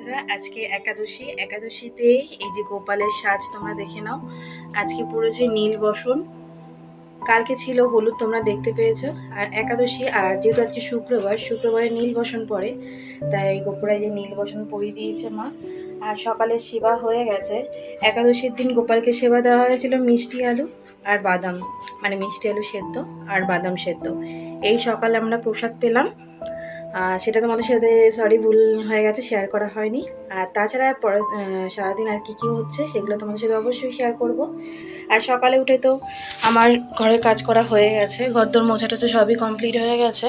বন্ধুরা, আজকে একাদশী। একাদশীতে এই যে গোপালের সাজ তোমরা দেখে নাও। আজকে পড়েছে নীল বসন, কালকে ছিল হলুদ, তোমরা দেখতে পেয়েছ। আর একাদশী, আর যেহেতু আজকে শুক্রবার, শুক্রবারে নীল বসন পড়ে, তাই গোপুরায় যে নীল বসন পরিয়ে দিয়েছে মা। আর সকালে সেবা হয়ে গেছে। একাদশীর দিন গোপালকে সেবা দেওয়া হয়েছিল মিষ্টি আলু আর বাদাম। মানে মিষ্টি আলু সেদ্ধ আর বাদাম সেদ্ধ। এই সকালে আমরা প্রসাদ পেলাম। সেটা তোমাদের সাথে সরি ভুল হয়ে গেছে শেয়ার করা হয়নি। আর তাছাড়া পরে সারাদিন আর কী কী হচ্ছে সেগুলো তোমাদের সাথে অবশ্যই শেয়ার করব। আর সকালে উঠে তো আমার ঘরের কাজ করা হয়ে গেছে গদ্দর মোছা টোছা সবই কমপ্লিট হয়ে গেছে।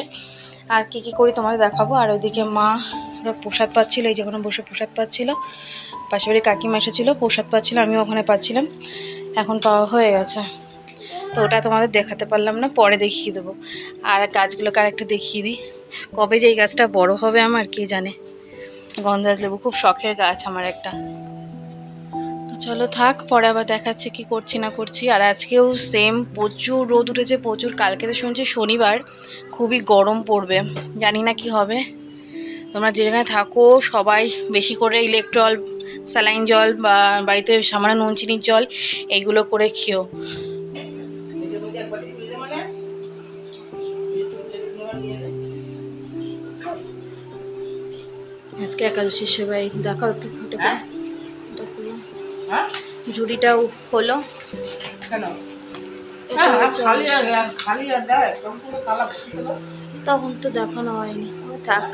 আর কী কী করি তোমাদের দেখাবো। আর ওইদিকে মা, ওরা প্রসাদ পাচ্ছিলো, এই যে যেখানে বসে প্রসাদ পাচ্ছিল। পাশে বাড়ি কাকিমা এসেছিল, প্রসাদ পাচ্ছিল, আমিও ওখানে পাচ্ছিলাম। এখন পাওয়া হয়ে গেছে। তো ওটা তোমাদের দেখাতে পারলাম না, পরে দেখিয়ে দেবো। আর গাছগুলোকে আর একটু দেখিয়ে দিই। কবে যে এই গাছটা বড় হবে আমার, কে জানে? গন্ধরাজ লেবু খুব শখের গাছ আমার একটা। চলো থাক, পরে আবার দেখাচ্ছে কি করছি না করছি। আর আজকেও সেম প্রচুর রোদ উঠেছে, প্রচুর। কালকে তো শুনছি শনিবার, খুবই গরম পড়বে। জানি না কি হবে। তোমরা যেখানে থাকো, সবাই বেশি করে ইলেকট্রল স্যালাইন জল বা বাড়িতে সামান্য নুন, চিনির জল, এইগুলো করে খেও। আজকে একাদশীর সেবাই দেখাও একটু ফুটে করে হ্যাঁ? ঝুড়িটাও হলো হ্যাঁ, কালা বেশি হলো। তখন তো দেখানো হয়নি। থাক।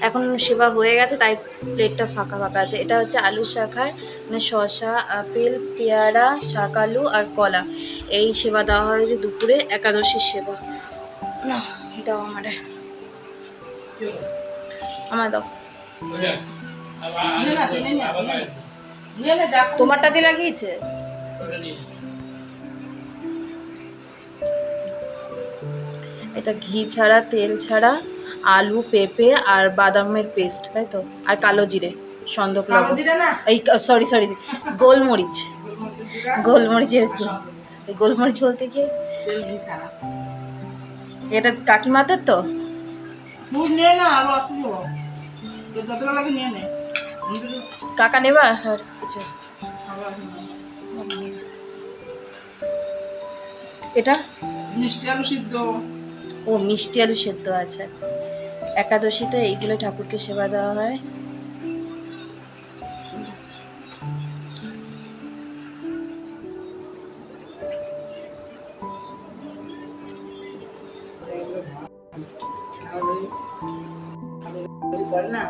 এখন সেবা হয়ে গেছে তাই প্লেটটা ফাঁকা ফাঁকা আছে। এটা হচ্ছে আলু শাখার মানে শসা আপেল পেয়ারা শাক আলু আর কলা। এই সেবা দেওয়া হয়েছে দুপুরে একাদশীর সেবা। না দাও আমারে। আমার দাও। তোমারটা দিয়ে লাগিয়েছে? এটা ঘি ছাড়া তেল ছাড়া আলু পেঁপে আর বাদামের পেস্ট তাই তো? আর কালো জিরে সন্দক? এই সরি সরি গোলমরিচ। গোলমরিচের এই গোলমরিচ বলতে কি। এটা কাকিমাদের তো? না, যতটা লাগে নিয়ে নে। কাকা নেবা? আর কিছু। এটা? মিষ্টি আলু সিদ্ধ। ও মিষ্টি আলু সেদ্ধ আছে। একাদশীতে এইগুলো ঠাকুরকে সেবা দেওয়া হয়। করে না,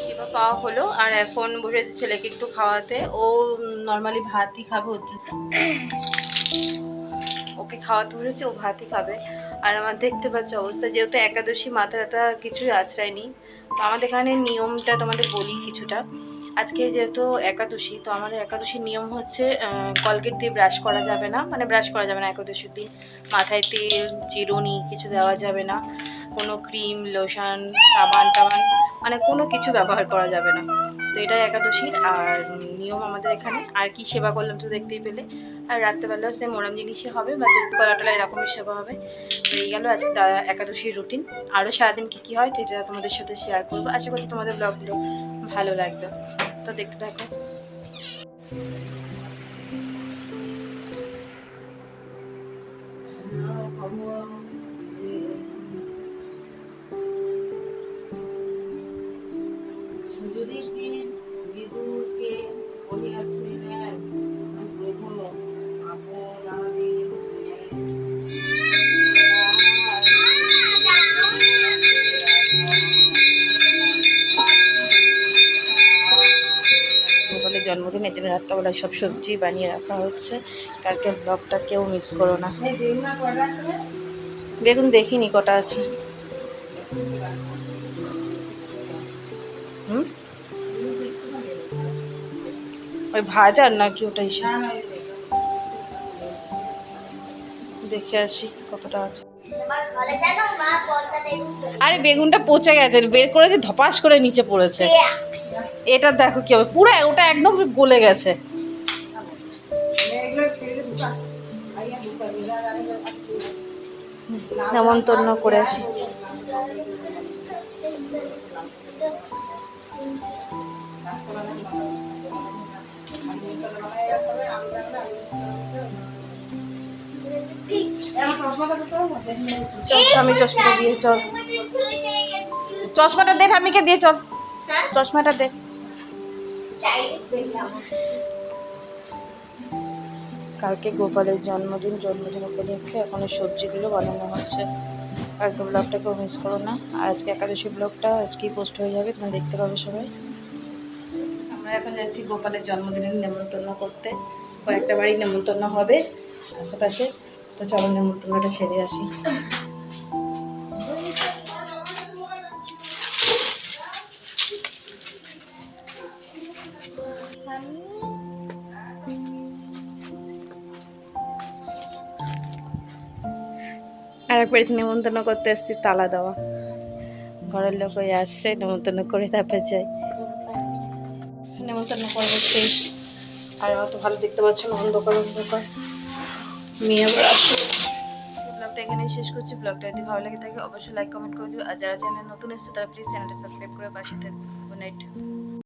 সেবা পাওয়া হলো আর এখন বসেছে ছেলেকে একটু খাওয়াতে। ও নর্মালি ভাতই খাবে ওকে খাওয়াতে বসেছে ও ভাতই খাবে। আর আমার দেখতে পাচ্ছ অবস্থা যেহেতু একাদশী মাথা ব্যথা কিছুই আশ্রয়নি তো আমাদের এখানে নিয়মটা তোমাদের বলি কিছুটা। আজকে যেহেতু একাদশী, তো আমাদের একাদশীর নিয়ম হচ্ছে কলগেট দিয়ে ব্রাশ করা যাবে না। মানে ব্রাশ করা যাবে না একাদশীর দিন। মাথায় তেল চিরুনি কিছু দেওয়া যাবে না। কোনো ক্রিম লোশন সাবান টাবান মানে কোনো কিছু ব্যবহার করা যাবে না। তো এটাই একাদশীর, আর নিয়ম আমাদের এখানে। আর কি সেবা করলাম তো দেখতেই পেলে। আর রাত্রেবেলাও সেম ওরম জিনিসই হবে, বা দুধ কলাটলা এরকমই সেবা হবে। তো এই গেল আজকে একাদশীর রুটিন আরও সারাদিন কী কী হয়, সেটা তোমাদের সাথে শেয়ার করব। আশা করছি তোমাদের ব্লগগুলো ভালো লাগবে। তো দেখতে থাকো। যুধিষ্ঠির গোপালের এই জন্য রাত্রাবেলায় সব সবজি বানিয়ে রাখা হচ্ছে। কালকে ব্লগটা কেউ মিস করো না। বেগুন দেখিনি, কটা আছে? হুম? ওই ভাজার নাকি ওটাই হিসেবে? দেখে আসি কতটা আছে। আরে বেগুনটা পচে গেছে বের করেছে ধপাস করে নিচে পড়েছে। এটা দেখো কি হবে পুরো ওটা একদম গলে গেছে। নেমন্তন্ন করে আসি। আমরা আমি চশমাটা দিয়ে চল। চশমাটা দে ঠামিকে দিয়ে চল। চশমাটা দে। কালকে গোপালের জন্মদিন জন্মদিন উপলক্ষে এখন সবজিগুলো বানানো হচ্ছে। কালকে ব্লগটাকেও মিস করো না। আর আজকে একাদশী ব্লগটা আজকেই পোস্ট হয়ে যাবে তুমি দেখতে পাবে সবাই। আমরা এখন যাচ্ছি গোপালের জন্মদিনের নেমন্তন্ন করতে। কয়েকটা বাড়ি নেমন্তন্ন হবে। আশেপাশে। তো চলো নেমন্তন্নটা সেরে আসি। আর এক বাড়িতে নেমন্তন্ন করতে এসেছি তালা দেওয়া। ঘরের লোক ওই আসছে নেমন্তন্ন করে তারপরে যাই। নিমন্ত্রণ করব সেই আর অত ভালো দেখতে পাচ্ছ না অন্ধকার অন্ধকার। ব্লগটা শেষ করছি। ব্লগটা যদি ভালো লাগে থাকে, অবশ্যই লাইক কমেন্ট করে দিও। আর যারা চ্যানেল নতুন এসেছে, তারা প্লিজ চ্যানেলটা সাবস্ক্রাইব করে পাশে থাকবে গুড নাইট